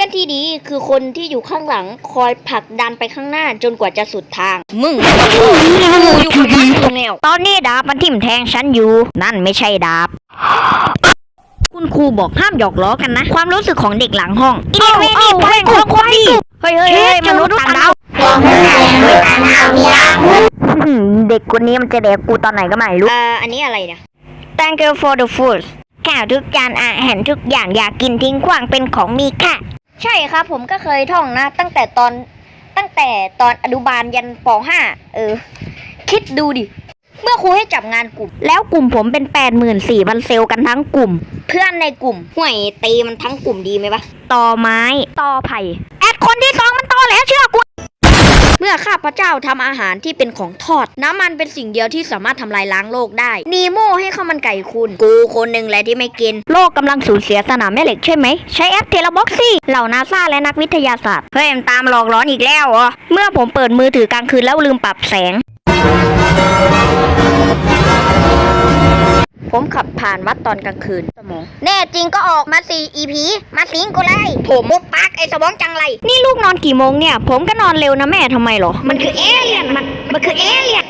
พื่อนที่ดีคือคนที่อยู่ข้างหลังคอยผลักดันไปข้างหน้าจนกว่าจะสุดทาง มึงกูอยู่ข้างหลังตรงแนวตอนนี้ดาบมันทิ่มแทงฉันอยู่ นั่นไม่ใช่ดาบ คุณครูบอกห้ามหยอกล้อกันนะ ความรู้สึกของเด็กหลังห้องอินเวนี่แพ่งของคนดีเฮ้ยเฮ้ยเฮ้ยมนุษย์ต่างดาวอืมเด็กคนนี้มันจะแดกกูตอนไหนก็ไม่รู้อ่าอันนี้อะไรเนี่ย Thank you for the food ข้าวทุกจานอาหารทุกอย่างอยากกินทิ้งขว้างเป็นของมีค่า ใช่ครับ ผมก็เคยท่องนะ ตั้งแต่ตอนตั้งแต่ตอนอนุบาลยันป .5 เออ คิดดูดิ เมื่อครูให้จับงานกลุ่ม แล้วกลุ่มผมเป็น 84,000เซลล์กันทั้งกลุ่ม เพื่อนในกลุ่มห่วยตีมันทั้งกลุ่มดีไหมปะต่อไม้ต่อไผ่แอดคนที่สองมันต่อแล้วเชื่อกูเมื่อ ข้าพเจ้าทำอาหารที่เป็นของทอด น้ำมันเป็นสิ่งเดียวที่สามารถทำลายล้างโลกได้ นีโมให้ข้าวมันไก่คุณ กูคนหนึ่งแหละที่ไม่กิน โลกกำลังสูญเสียสนามแม่เหล็กใช่ไหม ใช้แอปเทเลบ็อกซี่เหล่านาซาและนักวิทยาศาสตร์ เฮ้ยมันตามหลอกหลอนอีกแล้วเหรอเมื่อผมเปิดมือถือกลางคืนแล้วลืมปรับแสง ผมขับผ่านวัดตอนกลางคืน สมอง แน่จริงก็ออกมาสี่ EP มาสิงกูเลยผมมุกปักไอ้สมองจังไร นี่ลูกนอนกี่โมงเนี่ย ผมก็นอนเร็วนะแม่ทำไมเหรอ มันคือเอเลี่ยน มัน มันคือเอเลี่ยน